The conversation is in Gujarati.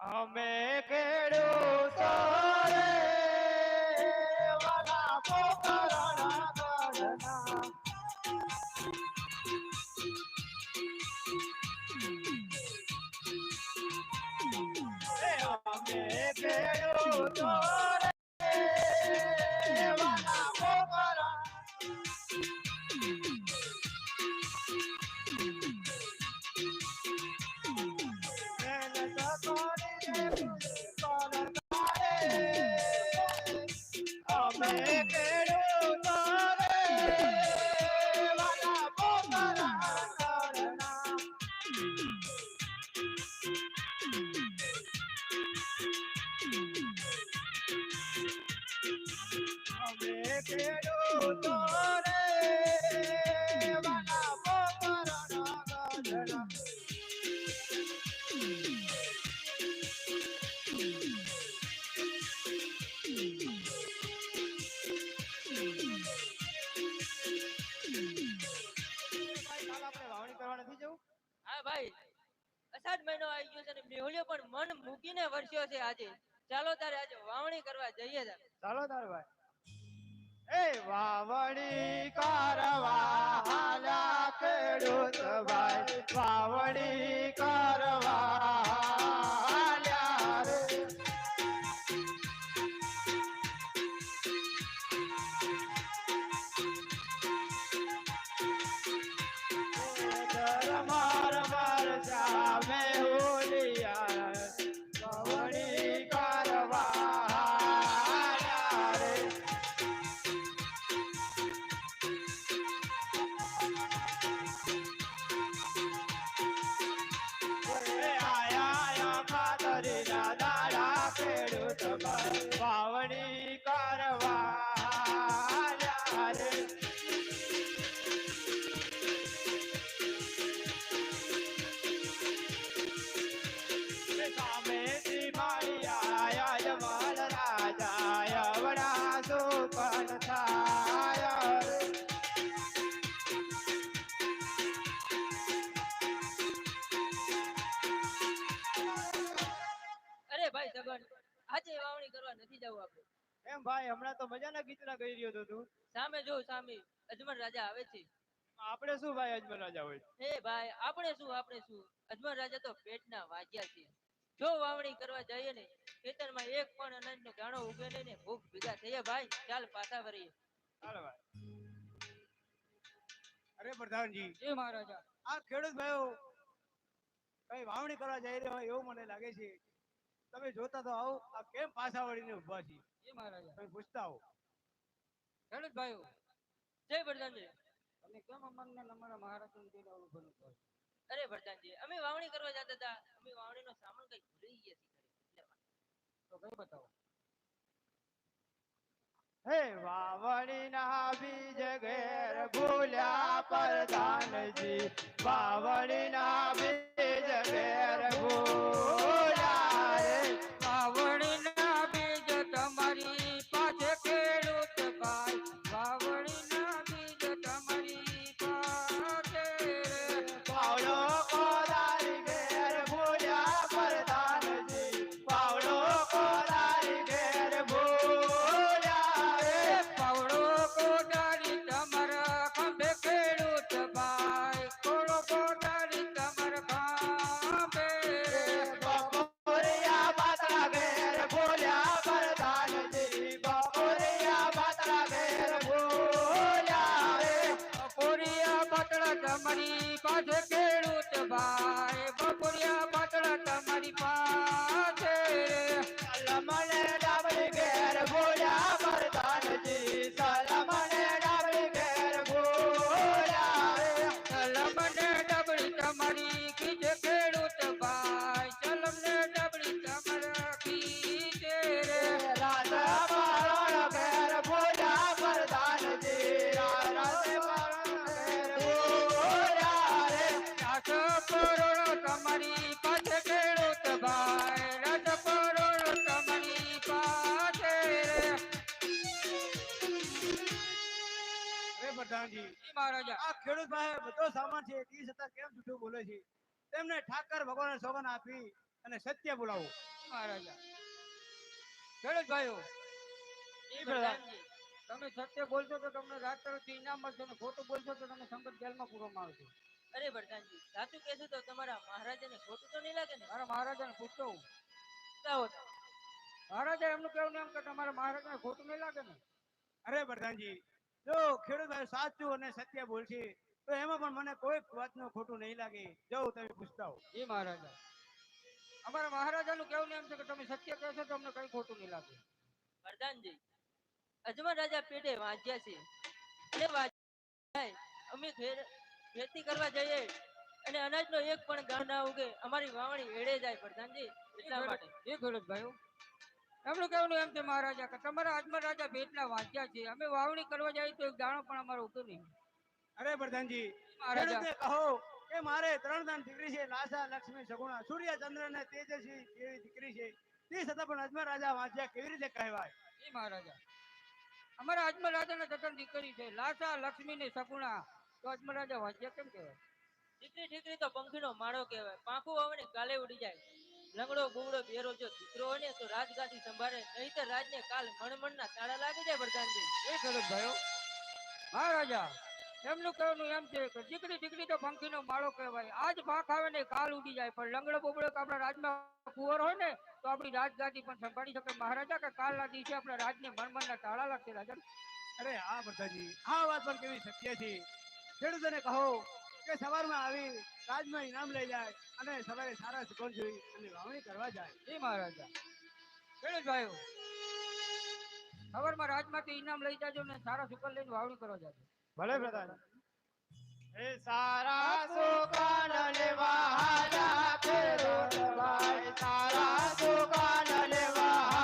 અમે ખેડૂતો વાલા અમે વાવણી કરવા નથી પણ મન મૂકીને વરસ્યો છે આજે. ચાલો તારે આજે વાવણી કરવા જઈએ ચાલો તારે ભાઈ. એ વાવણી કરવા વાવણી વાવણી કરવા રે મારી આયા જમાલ રાજા અવડા સુપન થાય અરે ભાઈ સગન આજે વાવણી કરવા નથી જવું આપણે. એમ ભાઈ હમણાં તો મજાના ગીતના ગઈ રહ્યો હતો તું. સામે જો સામે. અજમલ રાજા આવે છે. આપણે શું ભાઈ અજમલ રાજા હોય? એ ભાઈ આપણે શું આપણે શું? અજમલ રાજા તો પેટના વાગ્યા છે. જો વાવણી કરવા જઈએ ને ખેતરમાં એક પણ અનાજનો દાણો ઉગે નહીં ને ભૂખ ભેગા થઈએ ભાઈ ચાલ પાછા ફરીએ. ચાલો ભાઈ. અરે પ્રધાનજી. એ મહારાજા. આ ખેડૂત ભાઈઓ કઈ વાવણી કરવા જઈ રહ્યો હોય એવું મને લાગે છે. તમે જોતા તો આવો. આ કેમ પાછા વળીને ઊભા છે એ મહારાજા તમે પૂછતા આવો. ખેડૂત ભાઈઓ જય પ્રધાનજી તમે કેમ અમને અમારા મહારાજનું દિલ આવું બનું કહો છો? અરે પ્રધાનજી અમે વાવણી કરવા જતા હતા. અમે વાવણીનો સામાન કઈ ભૂલી ગયા છીએ તો કઈ બતાવો. હે વાવણી ના બીજ ઘેર ભૂલ્યા પ્રધાનજી. વાવણી ના બીજ સામાન છે તે છતાં કેમ જૂઠું બોલે છે? તેમને ઠાકર ભગવાન સોગન આપી અને સત્ય બોલાવો. મહારાજા ખેડૂત ભાઈઓ પ્રધાનજી. તમે સત્ય બોલશો તો તમને રાત તરફથી ઇનામ મળશે અને ખોટું બોલશો તો તમને સંકટ જેલમાં પૂરવામાં આવશે. અરે પ્રધાનજી સાચું કહેશો તો તમારા મહારાજાને ખોટું તો નહીં લાગે ને? મારા મહારાજાને પૂછતો હું. જાઓ મહારાજા એમનું કહેવું એમ કે તમારા મહારાજાને ખોટું નહીં લાગે ને? અરે પ્રધાનજી જો ખેડૂત ભાઈ સાચું અને સત્ય બોલશે તો એમાં પણ મને કોઈ વાતનું ખોટું નહીં લાગે. જો તમે પૂછતા હો એ મહારાજા. અમારા મહારાજાનું કેવું એમ છે કે તમે સત્ય કહેશો તો અમને કઈ ખોટું નહીં લાગે. વરદાનજી અજમલ રાજા પેટે વાંચ્યા છે. એ વાંચ્યા અમે ખેતી કરવા જઈએ અને અનાજનો એક પણ ગાળ ના ઉગે અમારી વાવણી એડે જાય. પ્રધાનજી એટલા માટે. એ ખેડૂત ભાઈઓ. એમનું કેવું એમ છે મહારાજા કે તમારા આજમાં રાજા ભેટના વાંચ્યા છે. અમે વાવણી કરવા જાય તો એક દાણો પણ અમારો ઉગે નહીં. અરે પ્રધાનજી ખેડૂતને કહો કે મારે ત્રણ ત્રણ દીકરી છે લાસા લક્ષ્મી સગુણા સૂર્ય ચંદ્ર ને તેજસ્વી જેવી દીકરી છે? તે છતાં પણ અજમેર રાજા વાંચ્યા કેવી રીતે કહેવાય? એ મહારાજા અમારા અજમલ રાજાને ત્રણ દીકરી છે લાસા લક્ષ્મી ને સગુણા તો અજમલ રાજા વાંચ્યા કેમ કહેવાય? દીકરી દીકરી તો પંખીનો માળો કહેવાય. પાંખું આવે ને ગાલે ઉડી જાય. લંગડો ગુગડો બેરો જો દીકરો હોય ને તો રાજગાદી સંભાળે. નહીંતર રાજને કાલ મણમણના તાળા લાગી જાય પ્રધાનજી. એ ખેડૂત ભાઈઓ મહારાજા એમનું કહેવાનું એમ છે કે દીકરી દીકરી તો પંખીનો માળો કહેવાય. આજ પાંખ આવે ને કાલ ઉડી જાય. પણ લંગડો બોબડો આપણા રાજમાં કુંવર હોય ને તો આપણી રાજગાદી પણ સંભાળી શકે. મહારાજા કે કાલના દિવસે આપણા રાજને મનમનના તાળા લાગશે રાજા. અરે હા બધાજી આ વાત પણ કેવી સત્ય છે. ખેડૂતોને કહો કે સવારમાં આવી રાજમાં ઇનામ લઈ જાય અને સવારે સારા સુગંધ જોઈ અને વાવણી કરવા જાય. એ મહારાજા. ખેડૂત ભાઈઓ સવારમાં રાજમાંથી ઇનામ લઈ જાજો ને સારા સુકલ લઈને વાવણી કરવા જાજો. ભલે પ્રધાન એ સારા સુકાન લેવા હાલા ફેરો દવાય સારા સુકાન લેવા